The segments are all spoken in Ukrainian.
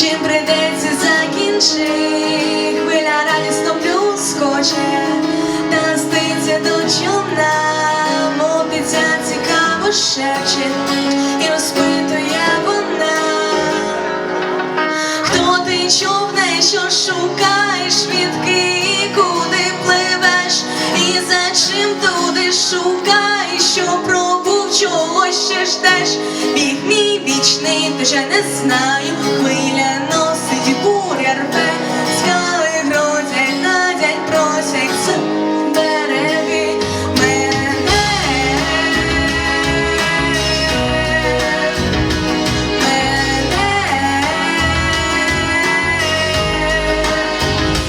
чим прийдеться закінчити. Хвиля радісно плюскоче, та ститься до човна, мов дитя цікаво шепче, і розпитує вона. Хто ти човне, що шукаєш, відки, куди пливеш, і за чим туди шукаєш, що пробув, чого ще ждеш, мій вже не знаю, хвиля носить буря рве, скали грозять, надять, просять з береги мене.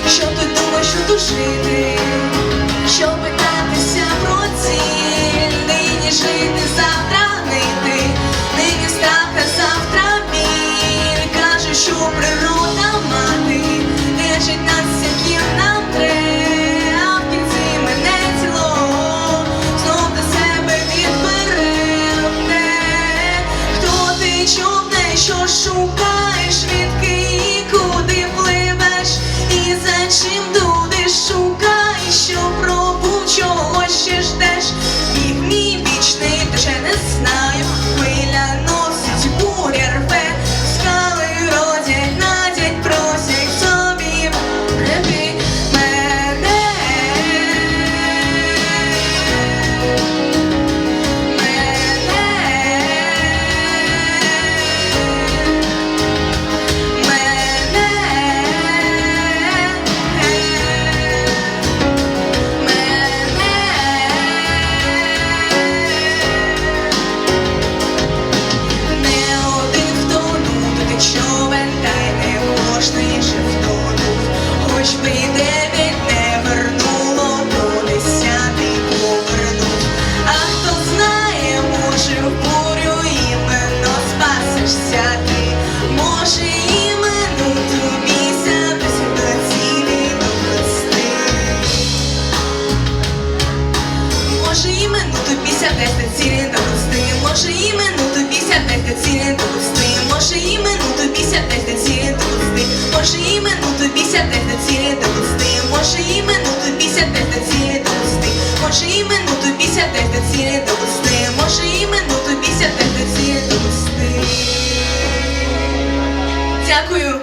Що ти думаєш, що тут жити? Кожний же хоч би може і минуту після до цілі довести, може і минуту після до цілі довести, може і минуту після до цілі довести, може і минуту після до цілі довести. Дякую.